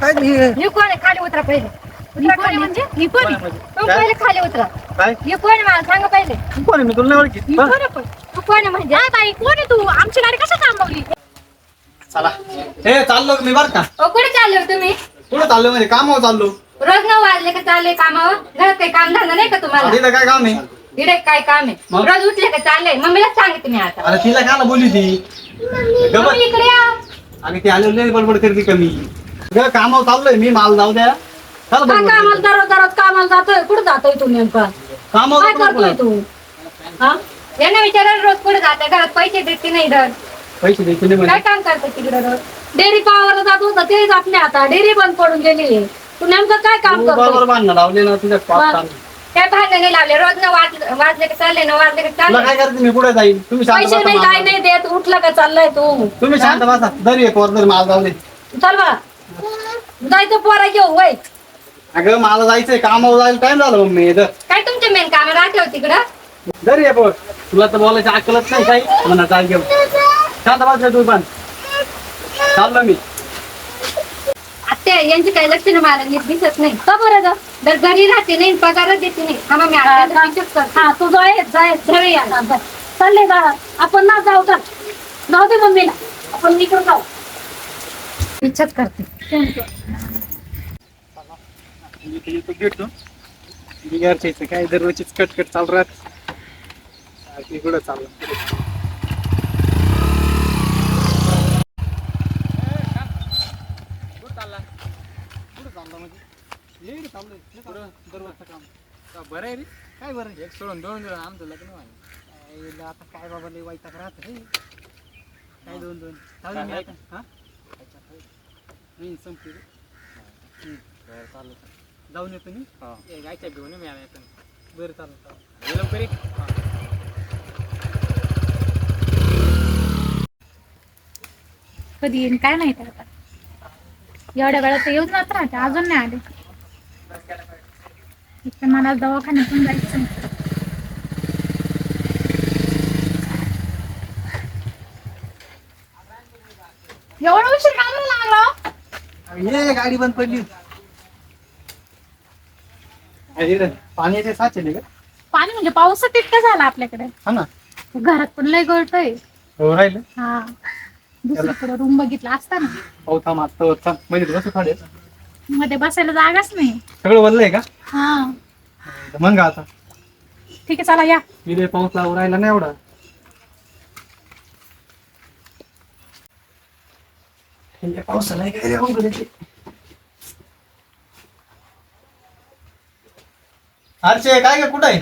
काय हे कोण आहे? खाली उतरा पहिले. म्हणजे? ही कोण आहे? तुम्ही काय? पहिले खाली उतरा. काय? हे कोण आहे मला सांगा पहिले. तू कोण आहे? मी तुला नाही ओळखीत. ही हा? कोण आहे पण? तू कोण आहे म्हणजे? बाई? कोण आहे तू? आमची गाडी कशा थांबवली? चला. हे चाललो मी बर का. ओ कुठे चालले हो तुम्ही? कुठं चाललो म्हणजे कामावर चाललो. रोज नऊ वाजले का चालले कामावर? घरात काही काम धंदा नाही का तुम्हाला? तिथं काय काम आहे? इकडे काय काम आहे? मग? रोज उठले का चालले? मम्मीला सांगते मी आता. अरे तिला काय बोलली ती? मम्मी इकडे या. आणि ती आलेली बडबड करते कमी. कामावर चाललोय मी माल जाऊ द्या. चल काय कामाला. दररोज. दररोज कामाला जातोय. कुठे जातोय तू नेमका? काय करतोय. तू? हा? यांना विचारायला रोज कुठे जाते घरात पैसे देते नाही धर पैसे द्यायचे नाही काय. काम करतो तिकडे रोज? डेअरी पावर जात होतं ते जात नाही आता डेअरी बंद पडून गेली. आहे. तू नेमकं काय काम तू करतो बरोबर बांधणं लावले ना तुझ्या पाच. काय भांडण नाही लावले. रोज न वाज- वाजले का चालले न वाजले का तुला चालले काय करते मी पुढे जाईल तुम्ही शांत पैसे बसा नाही काय माल. नाही देत. उठलं का चाललाय तू? तुम्ही शांत बसा. दरी एक वर माल जाऊ दे. चल बा. जायचं पोरा घेऊ वय. अगं मला जायचंय कामावर जायला टाइम झाला मम्मी इथं. काय तुमचे मेन काम राहते हो तिकडं? दरी आहे पोर तुला तर बोलायची अक्कलच नाही काही म्हणा चाल घेऊ शांत बस तू पण. चाललो मी. आत्या यांची काही लक्ष नाही मला नीट दिसत नाही. का बरं ग? जर घरी राहते नाही पगारच देते नाही. हा मग मी आत्याला विचारच करते. हा तू जाय जाय जाऊया या. चालले जा. आपण ना जाऊ तर जाऊ दे मम्मीला. आपण इकडे जाऊ. विचारच करते. भेटतो बिगारच्या काय दररोजचीच कटकट चालू राहत इकडं चाललं बरं आहे रे काय बरं एक सोडून दोन दोन? आमचं लग्न व्हायला आता. काय बाबा लय वाईट राहत रे काय दोन दोन चालू मी हा संपली रे. चालू जाऊन येतो मी? ए, गायच्या घेऊन मी आला येतो. बरं चालेल चालेल. लवकर ये. कधी येईन काय माहिती आता? एवढ्या वेळात तर येऊन जात राहते अजून नाही आले. इथे मला दवाखान्यातून जायचं एवढं उशीर कामाला गाडी बंद पडली. रे, पाण्याचे साचे का? पाणी म्हणजे पाऊस तितका झाला आपल्याकडे. हा ना. घरात पण लय गळतोय. हो राहिलं. हा. दुसरीकडे रूम बघितला असता ना. पाऊस थांब आता थांब. म्हणजे कसं थांबे मध्ये बसायला जागाच नाही. सगळं बदलंय का? हा. मग आता. ठीक आहे चला या. इथे पाऊस राहिला नाही एवढा. पावसाला काय. अर्चे काय ग कुठं आहे?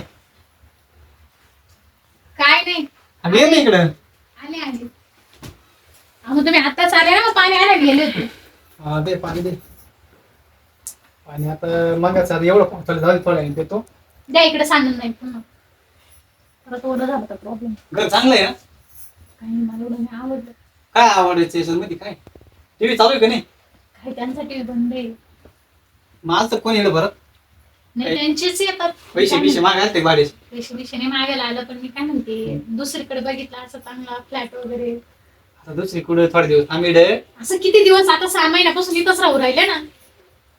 काय नाही. अगं ये ना इकडं. आले आले. अहो तुम्ही आताच आले ना मग पाणी आणायला गेले होते. हा दे पाणी दे. पाणी आता मगाच आता एवढं पावसाला दे थोड्या वेळाने देतो. द्या इकडे सांगून नाही पुन्हा. परत ओढं झालं तर प्रॉब्लेम घर चांगलं आहे ना काही मला एवढं नाही आवडलं. काय आवडायचं याच्यात मध्ये काय? टीव्ही चालू आहे का नाही? काही त्यांसाठी बंद आहे? माझं तर कोण येणं बरं? नाही त्यांचेच येतात. पैसे बिशे मागायला ते भाडे पैसे मागायला आलं पण मी काय म्हणते दुसरीकडे बघितलं असं चांगला फ्लॅट वगैरे. आता दुसरी कुठं थोडे दिवस थांबी डे असं किती दिवस? आता सहा महिन्यापासून इथंच राहू राहिले ना.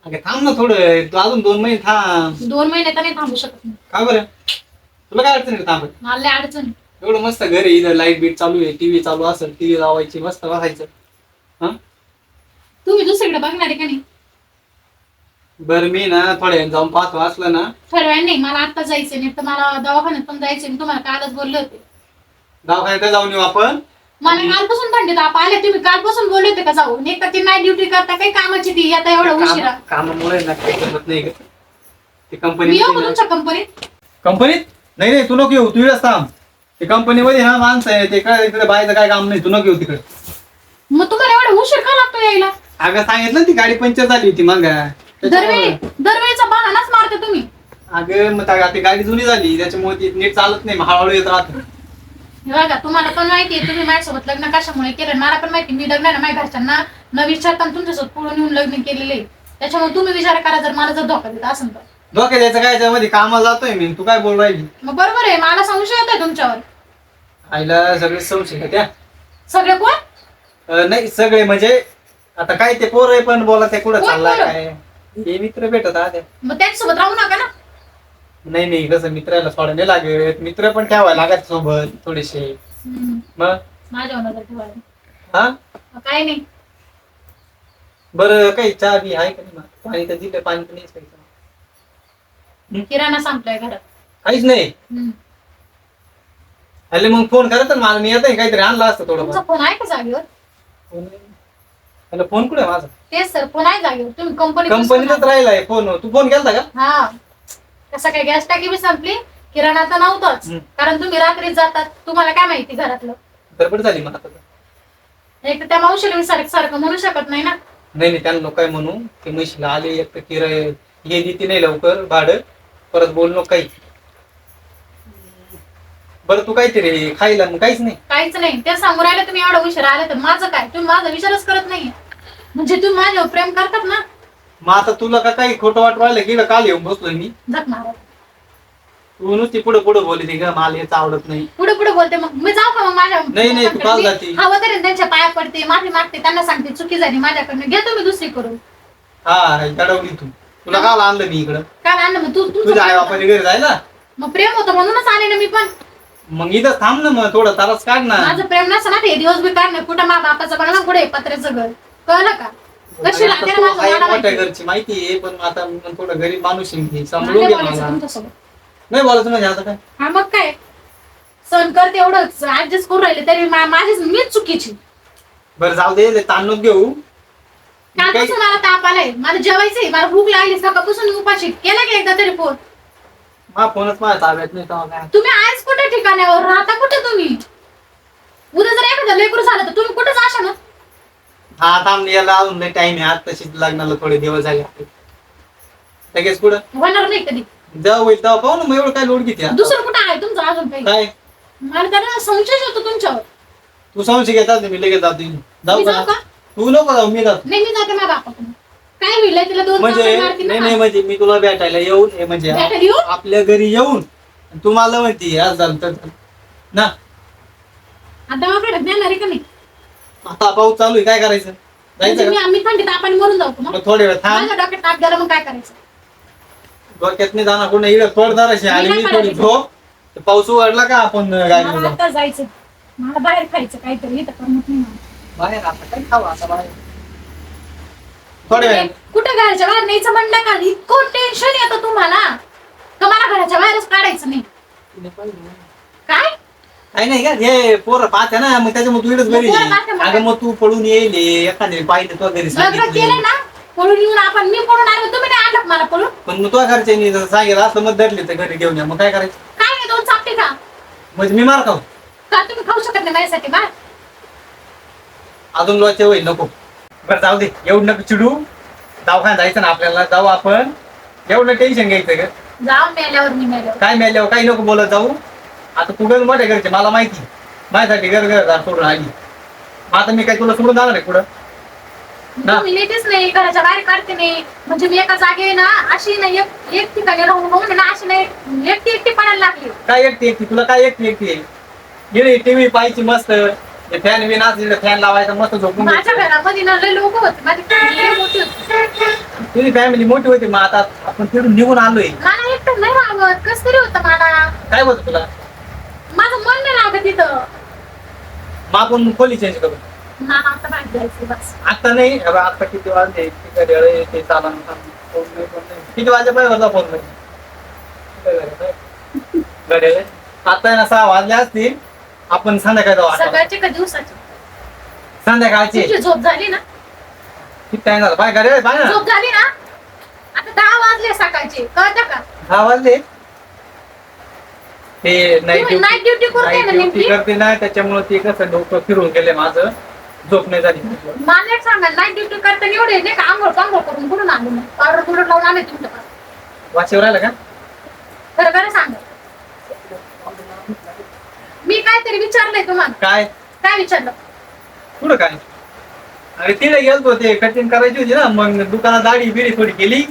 अगं थांब ना थोडं. तू अजून दोन महिने थांब. दोन महिने तर नाही थांबू शकत का बरं? तुला काय अडचण आहे थांब. मला लय अडचण आहे. एवढं मस्त घर आहे इथं लाइट बीट चालू आहे टीव्ही चालू असेल टीव्ही लावायची मस्त बसायचं. हा? तुम्ही दुसरीकडे बघणार आहे का नाही? बरं मी ना थोड्या वेळाने जाऊन पाहतो. असलं ना? ठरवाय नाही मला आता जायचं नाही तर मला दवाखान्यात पण जायचं मी तुम्हाला कालच बोलले होते. दवाखान्यात जाऊन येऊ आपण मला कालपासून थंडी ताप आले. तुम्ही कालपासून बोलले होते का जाऊ? नाही तर ती नाईट ड्युटी करता काही कामाची ती. आता एवढं उशिरा. काम- कामामुळे ना काही जमत नाही ग. ते मी कंपनी येऊ का तुमच्या कंपनीत कंपनीत नाही नाही तू नको येऊ. तू इकडेच थांब. ते कंपनीमध्ये ना माणसं आहे. ते काय तिकडे बायचं काय काम नाही. तू नको येऊ तिकडे. मग तुम्हाला एवढा उशीर का लागतो यायला? अगं सांगितलं ती गाडी पंक्चर झाली होती मग. दरवेळी दरवेळीचा बहानाच मारते तुम्ही. अगं मग त्या- ती गाडी जुनी झाली त्याच्यामुळे ती नीट चालत नाही मग हळूहळू येत राहत. हे बघा तुम्हाला पण माहिती आहे तुम्ही माझ्यासोबत लग्न कशामुळे केलं? मला पण माहिती मी लग्न ना माझ्या घरच्यांना न विचारता तुमच्यासोबत पुढे येऊन लग्न केलेले आहे. त्याच्यामुळे तुम्ही विचार करा जर मला जर धोका देत असेल तर. धोके द्यायचं काय? याच्यामध्ये कामाला जातोय मी तू काय बोल राहिली? मग बरोबर आहे मला संशय येतोय तुमच्यावर. आईला सगळे संशय का त्या सगळे कोण? अं, नाही सगळे म्हणजे आता काय ते पोर आहे पण बोला ते कुठं कोण चाललाय पोरं? काय? हे मित्र भेटत आले मग त्यांच्यासोबत राहू नका ना. नाही नाही कसं मित्राला सोडा नाही लागेल मित्र पण ठेवायला लागत सोबत थोडेसे. हम्म. मग? माझ्या नजर ठेवायला हा? काय नाही. बरं काही चहा बी आहे का नाही? मग? पाणी तर दिलं पाणी तर नाहीच प्यायचं. किराणा संपलाय घरात. काहीच नाही? हम्म. अरे मग फोन करा तर मला. मी येतं काहीतरी आणलं असतं तुमचा थोडं फोन आहे का जागेवर? हॅलो फोन कुठे माझा? तेच सर फोन आहे जागेवर. तुम्ही कंपनी कंपनीतच राहिलाय फोन. तू फोन केलता का? हा. कसं काय गॅस टाकी बी संपली किराणा तर नव्हताच. हम्म. कारण तुम्ही रात्री जातात. तुम्हाला काय माहिती घरातलं? गडबड झाली मला आता एक तर त्या मावशीला मी सारखं सारखं म्हणू शकत नाही ना. नाही नाही त्यांना काय म्हणू. ते म्हशीला आले एक तर किराय हे देते नाही लवकर भाडं. परत बोल नको काही. बरं तू काहीतरी खायला मग काहीच नाही. काहीच नाही. ते सांगू राहिले तुम्ही एवढा उशीर आले तर माझं काय? तुम्ही माझा विचारच करत नाही म्हणजे तुम्ही माझ्यावर प्रेम करतात ना? मग आता तुला का काही खोटं वाट राहिलं? की काल येऊन बसलोय मी. जग मारा तू नुसती पुढे पुढे बोलते का मला याच आवडत नाही. पुढे पुढे बोलते मग मी जाऊ का मग माझ्या नाही, नाही, तू काल जाती. हवं तरी त्यांच्या पाया पडते माफी मागते त्यांना सांगते चुकी झाली माझ्याकडनं घ्या तुम्ही दुसरी करून हा दडवली तू. तुला काल आणलं मी इकडं. काय आणलं मग तू तू तुझ्या आई बापाने घरी जायला? मग प्रेम होतं म्हणूनच आले ना मी पण. मग इथं थांब ना मग थोडं तारास काढ ना. माझं प्रेम नसतं ना ते दिवस बी काढणं कुठं मा बापाचं बनवलं कुठे पत्र्याचं घर? कळलं का? कशी आता लागते तू ना माझं आहे मला मोठ्या माहिती. घरची माहिती आहे पण आता मी थोडं गरीब माणूस आहे मी. समजून नाही घे बोलायचं मला. तुमच्यासोबत. नाही बोलायचं म्हणजे आता काय? हा मग काय? सण करते एवढंच. ऍडजस्ट करून राहिले तरी मा- माझीच मीच चुकीची. बरं जाऊ दे लय ताण नको घेऊ. काही- कालपासून मला ताप आलाय. मला जेवायचंय मला भूक लागली सकाळपासून उपाशी केला की एकदा तरी फोन? हा फोनच माझ्या ताब्यात नाही तेव्हा काय. तुम्ही आज कुठे ठिकाण्यावर? राहता कुठे तुम्ही? उद्या जर एखादं लेकरू झालं तर तुम्ही कुठेच असा ना? हा थांब याला अजून लय टाइम आहे. आता तशीच लग्नाला थोडे दिवस झाले. आपले. लगेच पुढं होणार नाही कधी. जाऊ होईल तेव्हा पाहू ना. मग एवढं काय लोड आता? दुसरं कुठं आहे तुमचं अजून काही? काय? मला त्याला संशय होतो तुमच्यावर. तू संशय घेतात मी लगेच जातो जाऊ मी का जाऊ का? तू नको जाऊ मी जातो. नाही मी जाते माझ्या बापाकडून काय होईल तिला दोन म्हणजे मारतील नाही ना. नाही म्हणजे मी तुला भेटायला येऊन हे म्हणजे भेटायला येऊ? आपल्या घरी येऊन तू मला म्हणती आज झालं तर. ना? आता देणार आहे का नाही आता पाऊस चालू आहे काय करायचं? म्हणजे जायचं मी का आम्ही थंडीत आपण मरून जाऊ का मग? मग थोडे वेळ थांब माझ्या डोक्यात ताप गेला मग काय करायचं? डोक्यात नाही जाणार कोण इकडे आणि मी थोडी? झोप. पाऊस उघडला का आपण गाडी मला जाऊ? आता जायचं. मला बाहेर खायचं काहीतरी इथं करमत नाही मला. बाहेर आता काय खाऊ आता बाहेर? थोड्या वेळ कुठे घराच्या बाहेर न्यायचं म्हणलं का? इतकं टेन्शन येतं तुम्हाला. का मला घराच्या बाहेरच काढायचं नाही? काय? काही नाही का? हे पोरं पाहते ना मग त्याच्यामुळे तू इकडेच मग घरी पोरं पाहते मग. अगं मग तू पळून येईल एखाद्या पाहिजे तो घरी लग्न सांगितलं. केलं ना पळून येऊन आपण मी पळून आलो तुम्ही नाही आणलं का मला पळून? पण मग तुझ्या घरच्यांनी जर सांगितलं असं मग धरले तर घरी घेऊन या. मग काय करायचं? काय नाही दोन चापटे का म्हणजे मी मार खाऊ. का तुम्ही खाऊ शकत नाही माझ्यासाठी? बा अजून लोचे होईल नको. बरं जाऊ दे. एवढं नको चिडू. दवाखान्यात जायचं ना आपल्याला. जाऊ आपण. एवढं टेन्शन घ्यायचं जाऊन मेल्यावर मी मेल्यावर. काय मिळाल्यावर काही नको बोलत जाऊ. आता तू घर मोठ्या घरचे. मला माहिती माझ्यासाठी घर घर सोडून आली. आता मी काय तुला सोडून जाणार आहे ना. तुम्ही नेतेच नाही घराच्या बाहेर काढते नाही. म्हणजे मी एका जागे ना अशी नाही एक एक ठिकाणी राहून राहून ना अशी नाही. एकटी एकटी पडायला लागली. काय एकटी एकटी? तुला काय एकटी एकटी टीव्ही पाहायची मस्त. फॅन बिन असले फॅन लावायचा मस्त झोपून माझ्या. घरामध्ये ना लय लोक होते माझी लय मोठी होती. तुझी फॅमिली मोठी होती मग आता आपण तिथून निघून आलोय. मला एकटं नाही राहत कस तरी होतं मला. काय होतं तुला? माझं मन नाही लागत तिथं मग आपण खोली चेंज करू. हा आता बाहेर जायचं बस. आता नाही अबे आता किती वाजले? किती घड्याळ आहे, ते चाला फोन नाही फोन नाही. किती वाजे पाहिजे होता फोन? नाही घड्याळ आहे. आता आहे ना सहा वाजले असतील. आपण संध्याकाळी जाऊ आठ वाजता. सकाळचे का दिवसाचे? संध्याकाळचे. झोप झाली ना? किती टाइम झाला? बाय घड्याळ बाय ना झोप झाली ना? आता दहा वाजले सकाळचे. कळतं का? दहा वाजले. ते नाईट तुम्ही night duty ना नेमकी? करते ना त्याच्यामुळे ते कसं डोकं फिरून गेले माझं. झोप नाही झाली. मला एक सांगा नाईट ड्युटी करताना एवढे नाही का आंघोळ पांघोळ करून कुठून आलो मग? पावडर पुढे लावून आले तुमच्याकडे. वाचेवर राहिलं का? खरं खरं सांगा. काहीतरी विचारलंय तुम्हाला. काय? काय विचारलं? पुढं काय? अरे तिथे गेलतो ते कटिंग करायची होती ना मग दुकानात दाढी बिडी थोडी केली.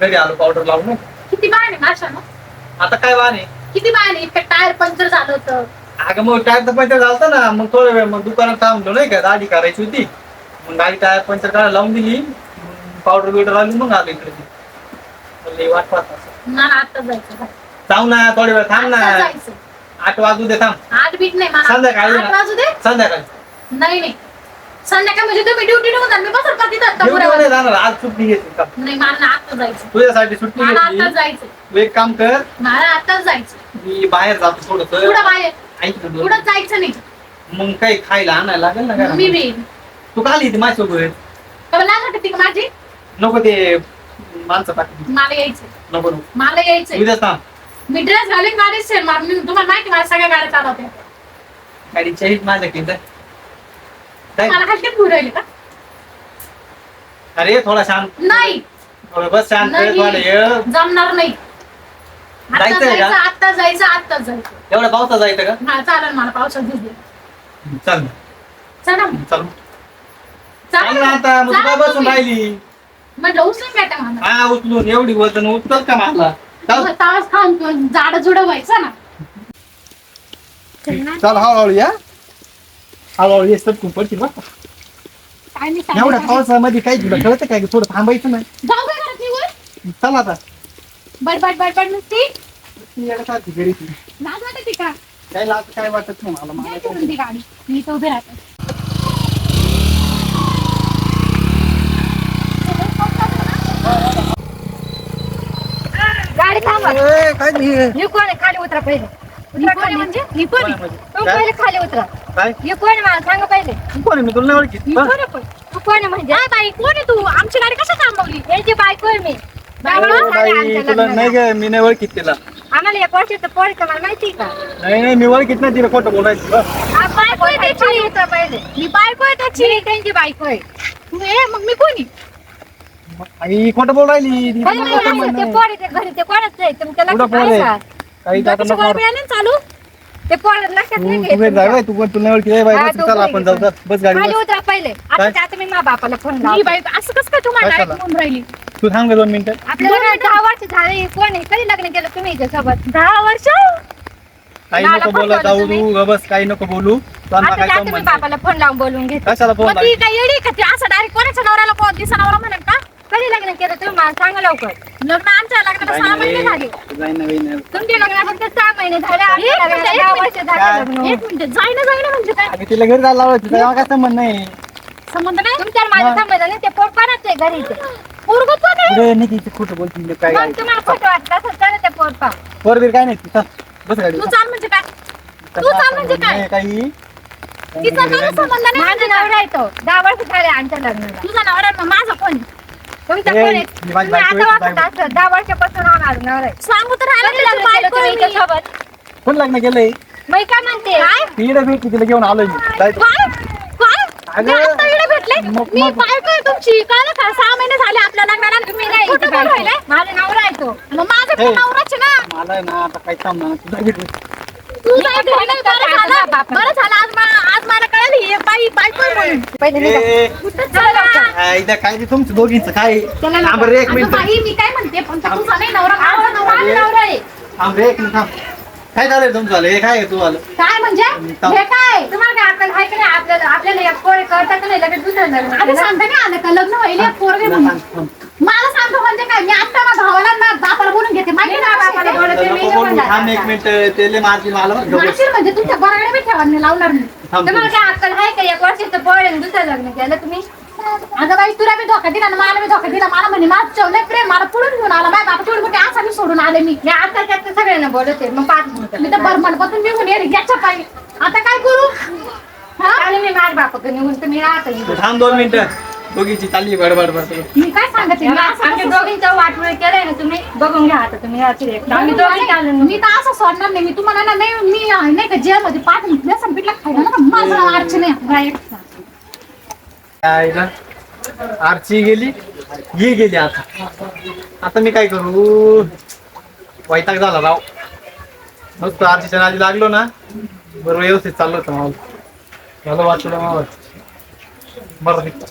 घरी आलो पावडर लावून. किती बाण आहे माशा ना आता काय वाहने किती बाण आहे? इतकं टायर पंक्चर झालं होतं. अगं मग टायर तर पंचर झालतं ना मग थोडा वेळ मग दुकानात थांबलो नाही का दाढी करायची होती. मग गाडी टायर पंचर काढायला लावून दिली. पावडर बिवडर आली मग आलो इकडे म्हणलं, वाट पाहत असं. मला आता जायचं. जाऊ ना थोडी वेळ थांब ना. जायचं. आठ वाजू दे थांब. आठ बीट नाही मला संध्याकाळी आठ. वाजू दे. संध्याकाळी. नाही नाही. संध्याकाळी म्हणजे तुम्ही ड्युटी निघून जा. मी बसत का तिथं? जाणार? आज सुट्टी घेतली का नाही मला आता जायचं. तुझ्यासाठी सुट्टी मला आता घेतली जायचं. तू एक काम कर. मला आता जायचं. मी बाहेर जातो थोडस. पुढं बाहेर? ऐक ना दोन. पुढं जायचं नाही. मग काही खायला आणायला लागेल ना मी. बी तू का आली ती माझ्यासोबत? का माझी? नको ते माणसं पाठी मला यायचं नको नको. मला यायचंय. उद्या सांग मी ड्रेस घालीन गाडी सेल मार मी तुम्हाला माहिती मला सगळ्या गाड्या चालवते गाडीची आहेत माझ्याकडे जा. जाय. मला हलके फिरू राहिले का? अरे थोडा शांत. नाही. थोडं बस शांत नाही. थोडं ये. जमणार नाही. आता जायचंय का? जायचं आता जायचं आता जायचं. एवढ्या पावसात जायचं का? हा चालेल मला पावसात भिजले चल. चला. चल. चला. चांगलं आता मग तू चला काय बसून तुम्ही. राहिली. म्हटलं उचलून भेटा मला. हा उचलून. एवढी वजन उचल का मला? चल. तास खाऊन झाड जुड व्हायचं ना. चल हळूहळू या. हळूहळू ये सर खूप पडतील काय एवढ्या. पावसामध्ये काय तुला कळतं काय? थोडं थांबायचं नाही. जाऊ काय घरात निघून चल आता. बट बट बट बट नुसती. ती याला सारखी घरी. ती. लाज वाटते का? काय लागत काय वाटत नाही मला काय ती गाडी. मी उभी राहते. गाडी थांबा. ए, काय नाही मी कोण आहे? खाली उतरा पहिले. उतरा खाली. म्हणजे? मी कोण आहे? तुम्ही काय? पहिले खाली उतरा. काय? कोण आहे मला सांगा पहिले. तू कोण आहे? मी तुला नाही ओळखीत मी बघ. कोण आहे पण? तू कोण आहे म्हणजे? काय बाई? कोण आहे तू? आमची गाडी कशा थांबवली? याची बायको आहे मी. अहो, बायको झाली बाई आमच्या तुला नाही लग्नाला. ग मी नाही ओळखीत तिला. आम्हाला एक वर्षाचं पोर आहे, मला माहिती का? नाही नाही मी ओळखीत नाही तिला. खोटं बोलायचं बघ. हा, बायको आहे त्याची. खाली उतरा पहिले. मी बायको आहे त्याची. मी त्यांची बायको आहे. तू ए मग मी कोणी आई खोटं बोल राहिली ती काही नाही असं. पोर आहे, ते घरी ते कोणाच आहे तुमच्या कुठं लक्षात पोर आहे आहे? का काही जाता बाकीच्या नको गोळ्या मारू. बिळ्या नाही चालू ते पोर लक्षात तू नाही तुमच्या. बाई, तुला नाही बाई हा, बस चल आपण. जाऊ बस गाडी खाली बस. उतरा पहिले आता काय? मी मा बापाला फोन मी लावतो बाई असं कसं काय तुम्हाला कशाला? डायरेक्ट म्हणून राहिली तू थांब ग दोन मिनिटं आपल्याला दहा वर्ष झाले कोण आहे कधी लग्न केलं तुम्ही सोबत दहा वर्ष काही मला नको पण बोलत जाऊ. तू बस काही नको बोलू तुला आता काय संबंध नाही. बापाला फोन लावून बोलून घेत कशाला फोन मग ती काय येडी का ती असं डायरेक्ट कोणाच्या नवऱ्याला कोण दिसा नवरा म्हणेल का कधी लग्न केलं तुम्ही मला सांगा लवकर. लग्न आमच्या लग्नाला सहा महिने झाले. तुमच्या लग्नाला फक्त सहा महिने झाले. आमच्या एक लग्नाला मिनिट, दहा वर्ष काय? झाले लग्न. होऊन. एक मिनिट जायना जायना म्हणजे काय? अगं तिला घरी जायला लावायचं तेव्हा काय संबंध नाही. संबंध नाही? तुमच्या माझ्या मग? संबंध नाही ते पोट पाण्याच आहे घरी ते पोरग पण आहे? अरे नाही तिथे खोटं बोलती मी काय मग तुम्हाला खोटं वाटत असं चला ते पोट पा पोरबीर काय नाही तू चल बस गाडी तू चाल म्हणजे काय? तू चाल म्हणजे काय? काही? तिचा मला संबंध नाही? माझा नवरा येतो दहा वर्ष झाले आमच्या लग्नाला. तुझा नवरा माझा कोण तुमचा ए, कोण आहे मी माझी तुम्ही बायको आता आहे, वाटत असं दहा वर्षापासून होणार नवरा आहे. सांगू तर राहिलं लग्न केलं बायको तुम्ही आहे मी. हिच्यासोबत कोण लग्न केलंय? मी काय म्हणते? तिकडे भेट तिला घेऊन आलोय मी. जायचं. काय? काय? अगं, मी आता इकडे भेटले? मग- मी मग- बायको आहे तुमची. कळलं का? सहा महिने झाले आपल्या लग्नाला तुम्ही नाही कुठं इथे बोलू बायको. राहिले? माझा नवरा येतो मग माझं. पण नवराच आहे ना? मला आहे ना आता काही काम नाही तुझा भेट. तू काय घरी नाही बरं झालं. बरं झालं. आज मला आज मला कळलं ही बाई बायको आहे म्हणून. पहिले निघा. ए, कुठं चला इथं काय ते तुमचं दोघींचं काय? रे एक अगं मिनिट. बाई मी काय म्हणते? पण तो तुझा नाही नवरा माझा नवरा आहे. रे एक मिनिट थांब. काय झालंय तुमचं झालं? हे काय आहे तू आलं काय म्हणजे? थांब. हे काय? तुम्हाला काय अक्कल आहे का नाही? आपल्याला आपल्याला एक पोळे कळतात का नाही? लगेच दुसरं लग्न आधी केलं. सांगता नाही आलं का? लग्न व्हायला एक पोरगे म्हणून. थांब, थांब. मला सांगतो म्हणजे काय? मी आता माझ्या भावाला ना बापाला बोलून घेते. माहिती मी ना ना बापाला बोलते, मी नको नाही बोलू, म्हणणार थांब एक. मिनिट तेले मारतील मला बरं, म्हणजे? तुमच्या बराकडे बी ठेवा नाही लावणार मी. थांब तुम्हाला काय अक्कल आहे का? एक वर्षाचं पोळ आहे आणि दुसरं लग्न केलं तुम्ही? अगं बाई तुला बी धोका दिला ना मला बी धोका दिला. मला म्हणे माझं चवलंय प्रेम मला पुढून घेऊन आला. माझ्या बापा तेवढी मोठी आशा मी सोडून आले मी. मी आता त्यात सगळ्यांना बोलते मग पाच मिनिटं मी तर बरमणपासून निघून येईल याच्या पायी आता काय करू? हा? आणि मी माझ्या बापाकडे निघून तुम्ही राहता. तू इथे. थांब दोन मिनिटं. दोघीची चालली मी काय सांगते? मी असं कसं- वाटोळ केलंय ना तुम्ही? बघून घ्या आता तुम्ही रात्री एकदा. आम्ही दोघी मी तर असं सोडणार नाही. मी तुम्हाला ना नाही मी नाही का जेलमध्ये पाठ व्यसन पिठला खायला ना माझं अर्चना आहे. राईट. काय आरची गेली. ही गेली आता. आता मी काय करू? वैताग झाला राव मस्त आरतीच्या नादी लागलो ना बरोबर व्यवस्थित चाललं होतं मला झालं वाचलं मावत बरं ठीक